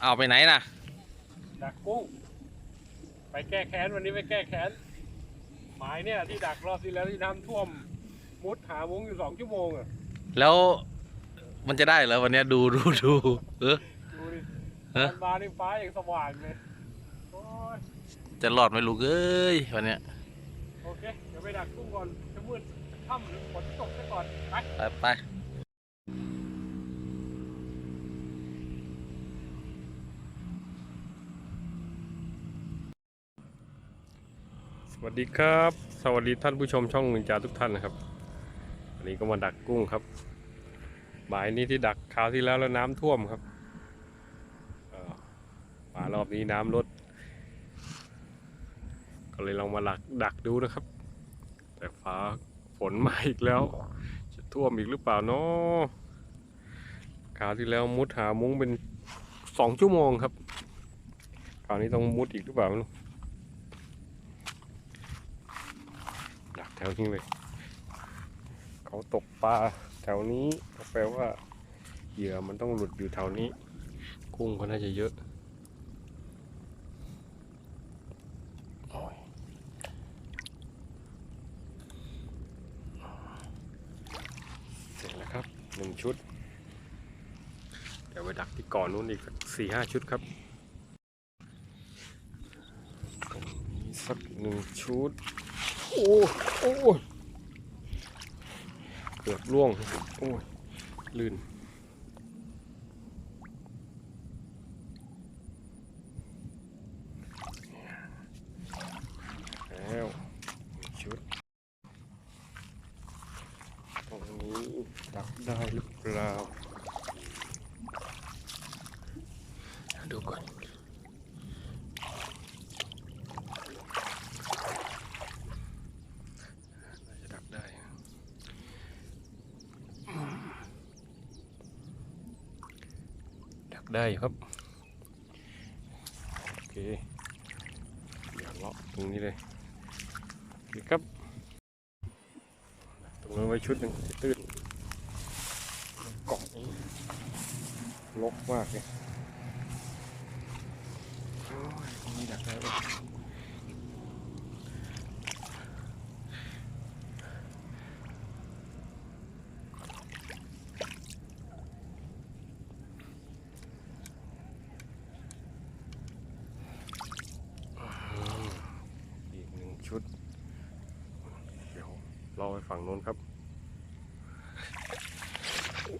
เอาไปไหนน่ะ ดักกุ้ง ไปแก้แค้นวันนี้ไปแก้แค้น หมายเนี่ยที่ดักรอบที่แล้วที่น้ำท่วม มุดหามุ้งอยู่สองชั่วโมงอะแล้วมันจะได้เหรอวันเนี้ยดูดูดูเออ ดูดิฮะ มันมาในฟ้าอย่างสว่างเลยโอ้ยจะรอดไหมลูกเอ้ยวันเนี้ยโอเค เดี๋ยวไปดักกุ้งก่อนจะมืดจะค่ำหรือฝนตกซะก่อนไป ไปไป วัสดีครับ สวัสดีท่านผู้ชมช่องหนึ่งจาทุกท่านนะครับ วันนี้ก็มาดักกุ้งครับหมายนี้ที่ดักคราวที่แล้วแล้วน้ำท่วมครับมารอบนี้น้ำลด ก็เลยลองมาดักดักดูนะครับ แต่ฟ้าฝนมาอีกแล้ว จะท่วมอีกหรือเปล่าเนาะคราวที่แล้วมุดหามุ้งเป็นสองชั่วโมงครับ คราวนี้ต้องมุดอีกหรือเปล่าไม่รู้ ดัก แถวนี้เลย เขาตกปลาแถวนี้แปลว่าเหยื่อมันต้องหลุดอยู่แถวนี้ กุ้งก็น่าจะเยอะเสร็จแล้วครับหนึ่งชุด เดี๋ยวไปดักที่ก่อนนู้นอีกสี่ห้าชุดครับตรงนี้สักหนึ่งชุด โอ้โอ้เกือบล่วงโอ้ยลื่น แล้วหนึ่งชุด ตรงนี้ดักได้หรือเปล่า ดูก่อน น่าจะดักได้อืมดัก ได้ครับ โอเคอย่าเลาะตรงนี้เลยโอเคครับ ตรงนั้นไว้ชุดหนึ่งตื้นเกาะนี้ลกมากเลยโอ้ยตรงนี้ดักได้ปะ อีกหนึ่งชุด เดี๋ยวรอ ไปฝั่งนู้นครับ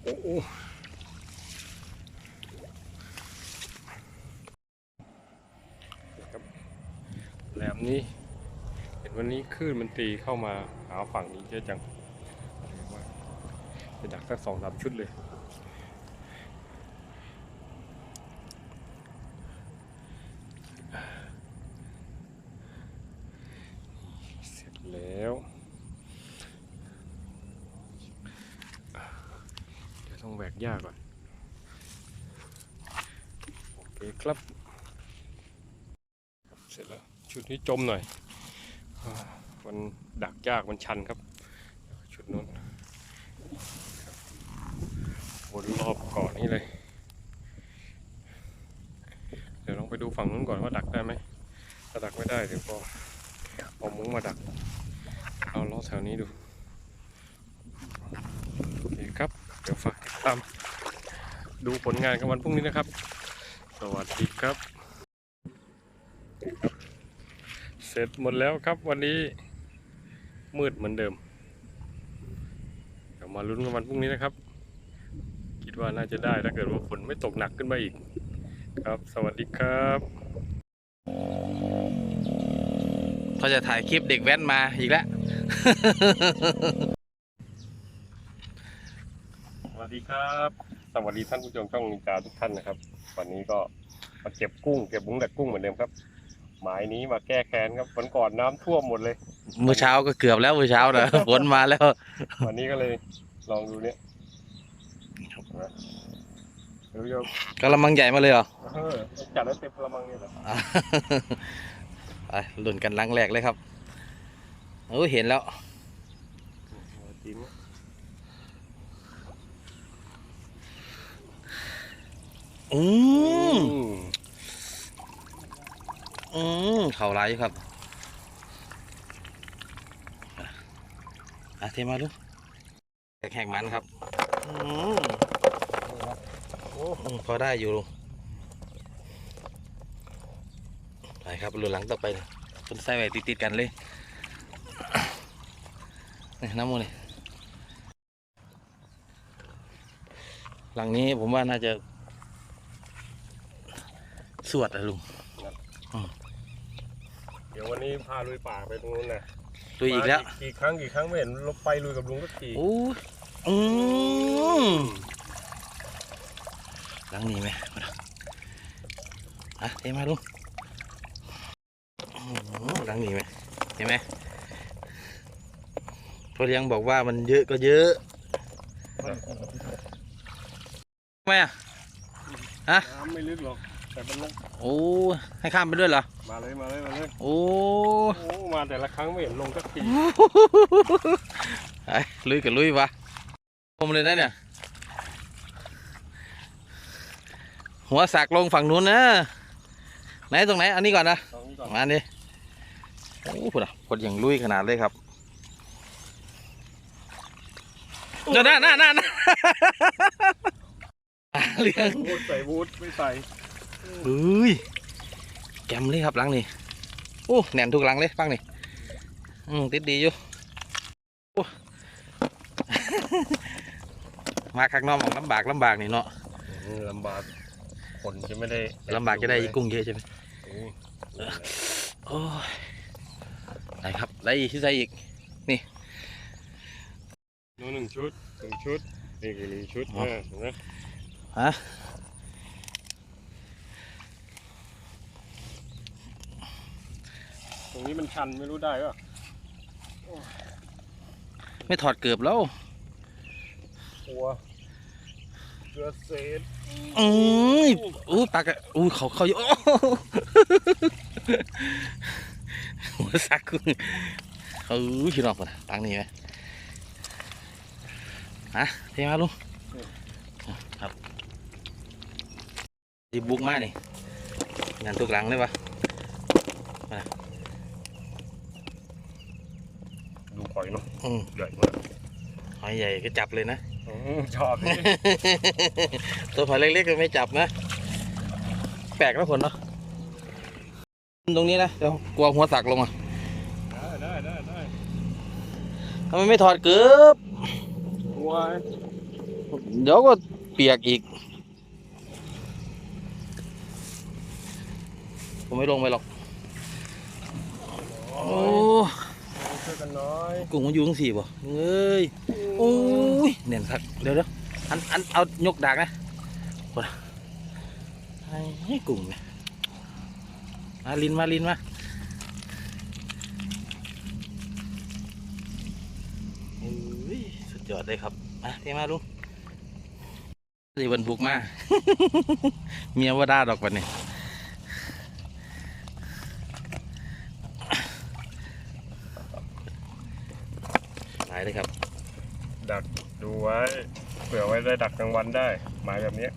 โอ้โหครับแหลมนี้ เห็นวันนี้คลื่นมันตีเข้ามาหาฝั่งนี้เยอะจังจะดักสักสองสามชุดเลย เสร็จแล้ว เดี๋ยวต้องแหวกหญ้าก่อน โอเคครับ เสร็จแล้ว ชุดนี้จมหน่อย มันดักยากมันชันครับ ชุดนู้นวนรอบเกาะนี้เลย เดี๋ยวลองไปดูฝั่งนู้นก่อนว่าดักได้ไหมถ้าดักไม่ได้เดี๋ยวก็เอามุ้งมาดัก เอาล้อแถวนี้ดู โอเคี๋ยวฝากติดตามดูผลงานกันวันพรุ่งนี้นะครับ สวัสดีครับ เสร็จหมดแล้วครับวันนี้มืดเหมือนเดิมเดี๋ยวมาลุ้นกันวันพรุ่งนี้นะครับ คิดว่าน่าจะได้ถ้าเกิดว่าฝนไม่ตกหนักขึ้นมาอีก ครับ สวัสดีครับเขาจะถ่ายคลิปเด็กแว้นมาอีกแล้ว วัสดีครับ สวัสดีท่านผู้ชมช่องนินจาทุกท่านนะครับ วันนี้ก็มาเก็บกุ้ง เก็บบุ้งแต่กุ้งเหมือนเดิมครับ หมายนี้มาแก้แค้นครับวันก่อนน้ำท่วมหมดเลย เมื่อเช้าก็เกือบแล้วเมื่อเช้านะ ฝนมาแล้ว วันนี้ก็เลยลองดูเนี่ยนะเดี๋ยวโยมกระมังใหญ่มาเลยเหรอเออจัดแล้วเต็มกระมังนี่แหละไปลุ้นกันลังแรกเลยครับโอ้ยเห็นแล้ว จริง อืมอืมอืมเข่าไหลายอยู่ครับอะเทมาลูกแขกๆมันครับอืมอืมพอได้อยู่ลุงไปครับเรือหลังต่อไปเลยคนใส่ไว้ติดๆกันเลยนี่น้ำมันนี่หลังนี้ผมว่าน่าจะ สวดอะลุงเดี๋ยววันนี้พาลุยป่าไปตรงนู้นนะดูอีกแล้ว มากี่ครั้งกี่ครั้งไม่เห็นลบไปลุยกับลุงสักทีโอ้ยอืมหลังนี้ไหมมาดูอะเห็นมาลุงอื้อหือหลังนี้ไหมเห็นไหมพ่อเลี้ยงบอกว่ามันเยอะก็เยอะทำไมอะ น้ำไม่ลึกหรอก แต่มันลงโอ้ยให้ข้ามไปด้วยเหรอ มาเลยมาเลยมาเลยโอ้ยโอ้มาแต่ละครั้งไม่เห็นลงสักทีไอ้ลุยกับลุยวะผมเลยนะเนี่ย หัวสักลงฝั่งนู้นนะไหนตรงไหน อันนี้ก่อนนะตรงนี้ก่อนมาดิโอ้โหนะคนอย่างลุยขนาดเลยครับเดี๋ยวนะน่าน่าน่า เลี้ยง บูทใส่บูทไม่ใส่ เฮ้ยแกมเลยครับหลังนี่โอ้แน่นทุกหลังเลยฟังนี่อืมติดดีอยู่โอ้มาข้างนอกมันลำบากลำบากนี่เนาะอืมลำบากคนจะไม่ได้ลำบากจะได้กุ้งเยอะใช่ไหมอืมโอ้ยได้ครับได้อีกที่ใส่อีกนู่นหนึ่งชุดหนึ่งชุดนี่อีกหนึ่งชุดอ๋อนะเห็นไหมฮะ รงนี้มันชันไม่รู้ได้ป่ะไม่ถอดเกือบแล้วกลัวเกลือเศษอืมอู้ปากอะอู้เขาเขาอยู่โอ้หัวสักกุ้งเออพี่น้องคนตังนี่ไหมฮะเทมาลุงครับดีบุกมานี่งานทุกหลังเลยปะ ดูห อยเนาะอืมใหญ่มากหอยใหญ่ก็จับเลยนะอืมชอบนี่ตัวหอยเล็กๆก็ไม่จับนะ แปลกนะคนเนาะตรงนี้นะเดี๋ยวกลัวหัวสักลงอะได้ได้ได้ได้ทำไมไม่ถอดเกือบกลัวเดี๋ยวก็เปียกอีก ผมไม่ลงไปหรอก โอ้ ช่วยกันน้อยกุ้งมันอยู่ทั้งสี่บ่เอ้ยโอ้ยเน่นสักเดี๋ยวเดี๋ยวอันอันเอายกดากนะคนให้กุ้งเนี่ยมาลินมาลินมาโอ้ยสุดยอดเลยครับมาเทมาลุงสิวันบุกมา เมียว่าด่าดอกวันนี้ายเลยครับ ดักดูไว้เผื่อไว้ได้ดักกลางวันได้หมายแบบเนี้ย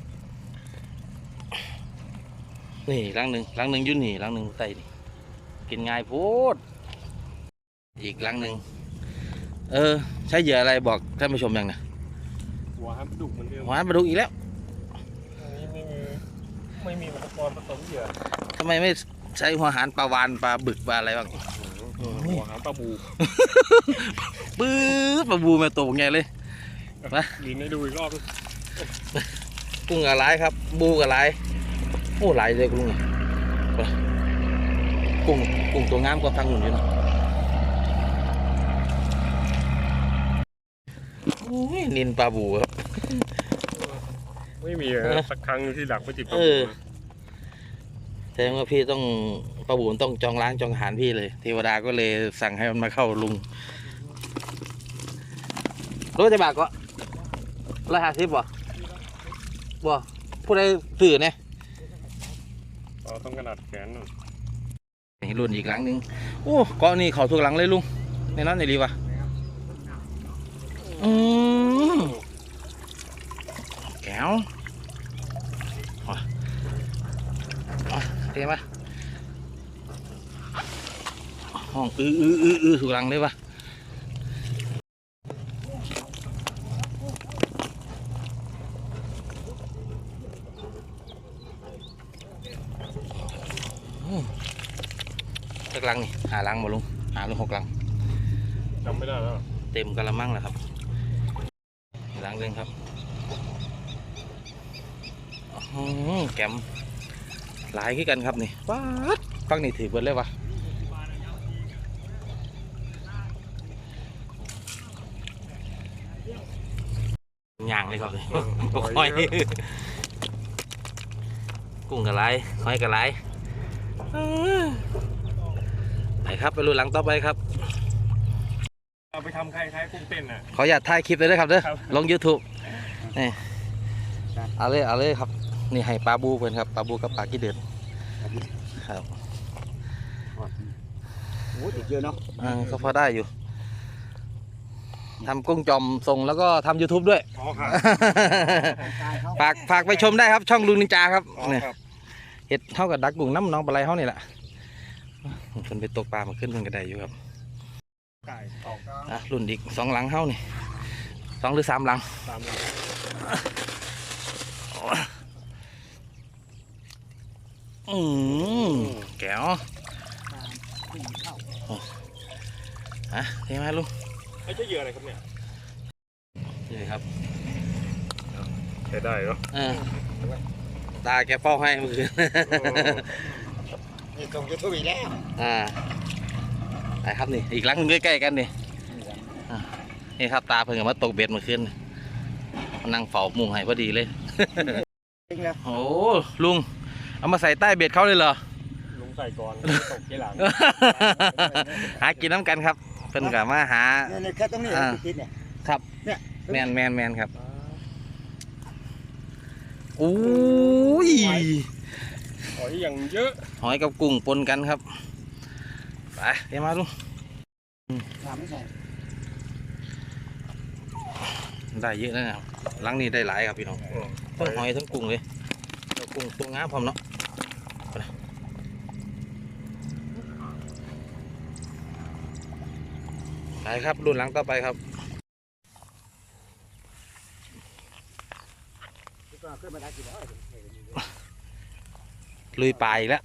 นี่ลังหนึ่งลังหนึ่งอยุ่นนี่ลังหนึ่งใส่นี่กินง่ายโพดอีกลังหนึ่งเออ ใช้เหยื่ออะไรบอกท่านผู้ชมยังนะหัวฮัมดุกเหมือนเดิมหวานปลาดุกอีกแล้วอันนี้ไม่มีไม่มีอุปกรณ์ผสมเหยื่อทำไมไม่ใช้หัวหารปลาวานปลาบึกปลาอะไรบ้าง หัวหางปลาบูปื๊ดปลาบูมาตัวใหญ่เลยมาลินให้ดูอีกรอบกุ้งอะไรครับ บูกับอะไรโอ้หลายเลยคุณลุงไปกุ้งกุ้งตัวงามกว่าทางหุ่นอยู่เนาะโอ้ยนินปลาบูครับ ไม่มีอะสักครั้งที่ดักไม่ติดปลาเอบูอแส ดงว่าพี่ต้องปลาบูมันต้องจองล้างจองอาหารพี่เลย เทวดาก็เลยสั่งให้มันมาเข้าลุงรู้จะบากก็ร้อยห้าสิบบ่บ่ผู้ใดตื่นเนี่ยเราต้องขนาดแขนหน่อยนี่รุ่นอีกหลังหนึ่งโอ้เกาะนี่เขาทุกหลังเลยลุงในนั้นในรีวะอืมแก้วอะ มา ห้องอื้ออื้ออื้ออื้อถูกหลังเลยปะอืมจักหลังนี่หาหลังบ่ลุงหาลุงหกหลังจำไม่ได้แล้วเต็มกระมังแล้วครับหลังหนึ่งครับอื้อหือแกมหลายขึ้นกันครับนี่ว้าดฟังนี่ถือเบิดเลยวะางเลยครับนี่หอยกุ้งกระไรหอยกระไรอื้อไปครับไปลุยหลังต่อไปครับเอาไปทำใครใครกุ้งเต้นอะขออย่าตถ่ายคลิปเลยนะครับเด้อครับลง YouTube นี่เอาเลยเอาเลยครับ นี่ให้ปลาบูเพื่อนครับปลาบูกับปลากี้เดือนครับโอ้ติดเยอะเนาะอ่าก็พอได้อยู่ ทำกุ้งจอมส่งแล้วก็ทำ YouTube ด้วย อ๋อครับ ฝากฝากไปชมได้ครับช่องลุงนินจาครับอ๋อเนี่ยครับเห็ดเท่ากับดักกุ้งน้ำน้องปลาไหลเขานี่แหละคนไปตกปลามาขึ้นเพิ่นก็ได้อยู่ครับไก่ออกอะรุ่นอีกสองหลังเฮานี่สองหรือสามหลัง ตามเลยอืมแก้วฮะเทมาลุง ไอ้เจ้าเหยื่ออะไรครับเนี่ยนี่ครับใช้ได้เนาะเออตาแกเฝ้าให้เมื่อคืนนี่ตรงจะทุบอีกแล้วอ่าไปครับนี่อีกหลังหนึงใกล้ๆกันนี่อ่านี่ครับตาเพิ่งเอามาตกเบ็ดเมื่อคืนมานั่งเฝ้ามุงให้พอดีเลยจริงแล้วโอ้ลุงเอามาใส่ใต้เบ็ดเขาเลยเหรอลุงใส่ก่อนตกทีหลังหากินน้ำกันครับ เพิ่นกับมาหาเนี่ยเนี่ยแค่ตรงนี้อ่าติดๆเนี่ยครับเนี่ยแมนแมนแมนครับโอ้ยหอยอย่างเยอะ หอยกับกุ้งปนกันครับไปเดี๋ยวมาลุงถามไม่ใช่ได้เยอะแล้วนะครับหลังนี้ได้หลายครับพี่น้องทั้งหอยทั้งกุ้งเลยเอากุ้งตัวงามพร้อมเนาะ ไปนะไปครับรุ่นหลังต่อไปครับก็ขึ้นมาได้กี่ร้อยลุยปลาอีกแล้ว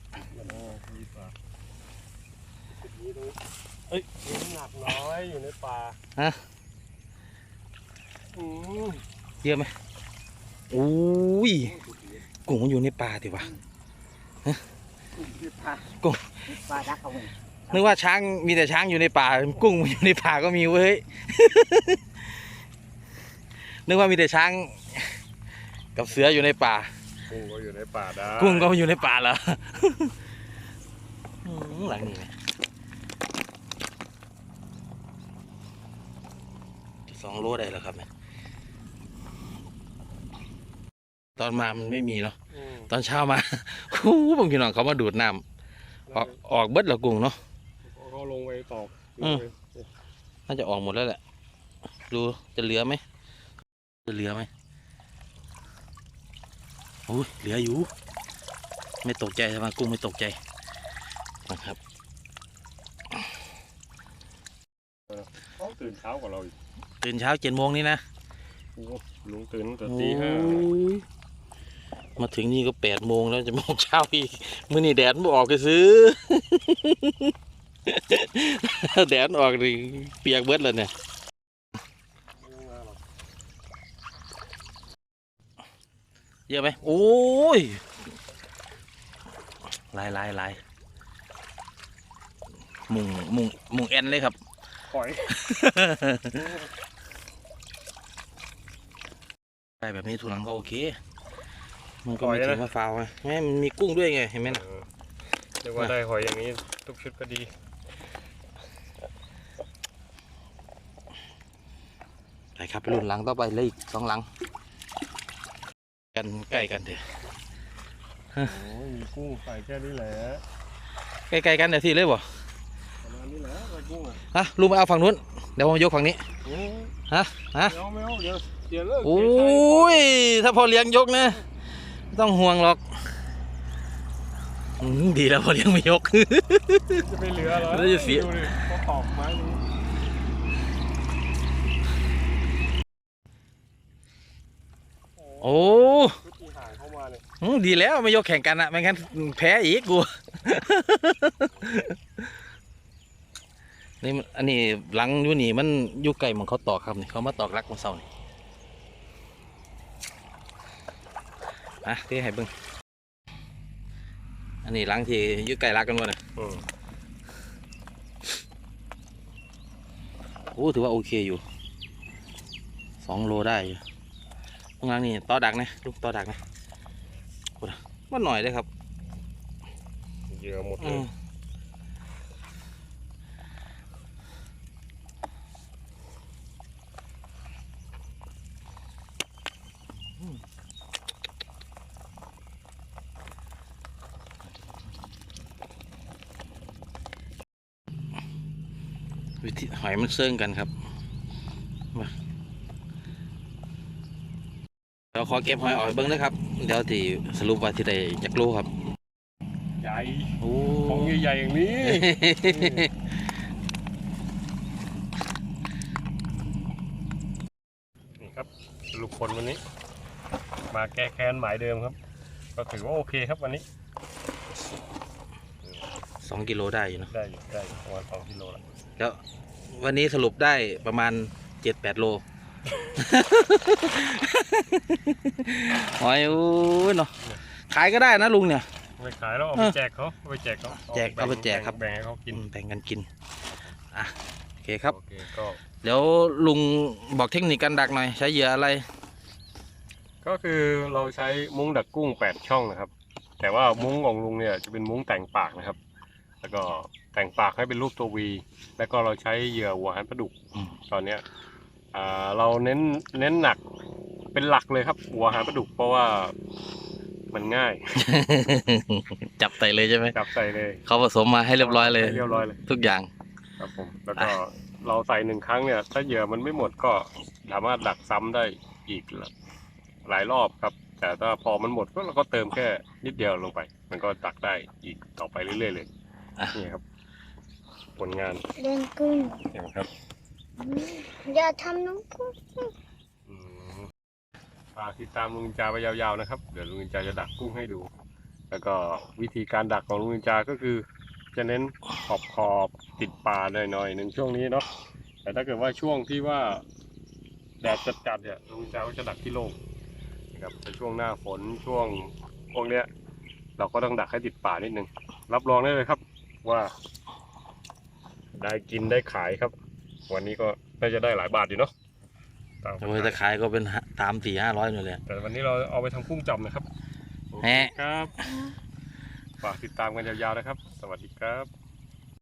เอ้ยมีน้ำหนักน้อยอยู่ในป่าฮะอืมเยอะไหมโอ้ยกุ้งมันอยู่ในป่าดิวะปลากุ้งปลาดักเขาเลย นึกว่าช้างมีแต่ช้างอยู่ในป่า กุ้งมันอยู่ในป่าก็มีเว้ย นึกว่ามีแต่ช้าง กับเสืออยู่ในป่า กุ้งก็อยู่ในป่าได้กุ้งก็อยู่ในป่าเหรออืมหลังนี้นะสองโลได้แล้วครับเนี่ยตอนมามันไม่มีเนาะอืมตอนเช้ามาโอ้โหบางทีน้องเขามาดูดน้ำออกออกเบิดแล้วกุ้งเนาะ เขาลงไปตอกอืม น่าจะออกหมดแล้วแหละ ดูจะเหลือไหม จะเหลือไหมโอ้ยเหลืออยู่ ไม่ตกใจใช่ไหมกุ้งไม่ตกใจนะครับตื่นเช้ากว่าเราอีกตื่นเช้าเจ็ดโมงนี่นะโอ้ลุงตื่นตั้งแต่โอ้ตีห้ายมาถึงนี่ก็แปดโมงแล้วจะโมงเช้าอีก มื่อนี่แดดไม่ออกไปซื้อ แดดออกดิเปียกเบิดเลยเนี่ยเยอะไหมโอ้ยลายลายลายมุงมุงมุงแอนเลยครับหอยได้แบบนี้ทุลังก็โอเค มันก็ไม่ถึงว่าฟาวไงแม่มันมีกุ้งด้วยไง เห็นไหมนะเออเรียกว่าได้หอยอย่างนี้ทุกชุดก็ดี ไป ครับไปรุ่นหลังต่อไปเลยอีกสองหลัง กันใกล้กันเถอะโอ้ยมีกุ้งใส่แค่นี้แหละใกล้ๆกันเดี๋ยวที่เลยบ่ประมาณนี้แหละใส่กุ้งอะฮะลุงมาเอาฝั่งนู้นเดี๋ยวผมยกฝั่งนี้โอ้ฮะฮะเดี๋ยวไม่เอาเดี๋ยวเดี๋ยวเลิกโอ้ย ถ้าพอเลี้ยงยกนะไม่ต้องห่วงหรอกอืมดีแล้วพอเลี้ยงไม่ยก จะไม่เหลือเหรอแล้วจะเสีย ดูดิเขาตอกไม้นี้ โอ้ชุดที่ห่างเข้ามาเนี่ยอืมดีแล้วไม่ยกแข่งกันอะไม่งั้นแพ้อีกกู นี่มันอันนี้หลังอยู่นี่มันอยู่ไกลหมันเขาตอกครับนี่เขามาตอกรักมาเศร้านี่อะที่ให้เบิ่งอันนี้หลังที่อยู่ไกลรักกันวะเนี่ยอืมโอ้ถือว่าโอเคอยู่สองโลได้อยู่ ตรงหลังนี่ต่อดักนะลูกต่อดักนะโอ้ยมันหน่อยเลยครับเหยื่อหมดเลอืยมวิธีหอยมันเซิ่งกันครับมาเดี๋ยว ขอเก็บหอยออกเบิ้งนะครับ เดี๋ยวที่สรุปว่าที่ใดจากรู้ครับ ใหญ่โอ้ของใหญ่ๆอย่างนี้ นี่ครับสรุปผลวันนี้ มาแก้แค้นหมายเดิมครับ ก็ถือว่าโอเคครับวันนี้ สองกิโลได้อยู่เนอะได้อยู่ได้อยู่ประมาณสองกิโลละแล้ววันนี้สรุปได้ประมาณเจ็ดแปดโล หอยโอ้ยเนาะขายก็ได้นะลุงเนี่ยไม่ขายแล้วเอาไปแจกเขาเอาไปแจกเขาแจกเอาไปแจกครับแบ่งให้เขากินอืมแบ่งกันกินอะโอเคครับโอเคก็เดี๋ยวลุงบอกเทคนิคการดักหน่อย ใช้เหยื่ออะไร ก็คือเราใช้มุ้งดักกุ้งแปดช่องนะครับ แต่ว่ามุ้งของลุงเนี่ยจะเป็นมุ้งแต่งปากนะครับ แล้วก็แต่งปากให้เป็นรูปตัววี แล้วก็เราใช้เหยื่อหัวหันปลาดุกอืมตอนเนี้ยอ่า เราเน้นเน้นหนักเป็นหลักเลยครับ หัวหางปลาดุกเพราะว่ามันง่าย จับใส่เลยใช่ไหมจับใส่เลยเขาผสมมาให้เรียบร้อยเลยให้เรียบร้อยเลย ทุกอย่างครับผมแล้วก็เราใส่หนึ่งครั้งเนี่ย ถ้าเหยื่อมันไม่หมดก็สามารถดักซ้ำได้อีกหลายรอบครับ แต่ถ้าพอมันหมดก็เราก็เติมแค่นิดเดียวลงไป มันก็ดักได้อีกต่อไปเรื่อยๆเลยอะนี่ครับ ผลงานเล่นกุ้งเห็นไหมครับ อย่าทำน้องกุ้งฝากติดตามลุงนินจาไปยาวๆนะครับ เดี๋ยวลุงนินจาจะดักกุ้งให้ดู แล้วก็วิธีการดักของลุงนินจาก็คือ จะเน้นขอบขอบติดป่าหน่อยๆหนึ่งช่วงนี้เนาะ แต่ถ้าเกิดว่าช่วงที่ว่าแดดจัดๆเนี่ยลุงนินจาก็จะดักที่โล่งนะครับแต่ช่วงหน้าฝนช่วงพวกเนี้ย เราก็ต้องดักให้ติดป่านิดนึง รับรองได้เลยครับว่า ได้กินได้ขายครับ วันนี้ก็น่าจะได้หลายบาทอยู่เนาะตามแต่ว่าจะขายก็เป็นตามสี่ห้าร้อยนี่แหละ แต่วันนี้เราเอาไปทำกุ้งจอมนะครับโอเคแฮะ ครับฝากติดตามกันยาวๆนะครับ สวัสดีครับ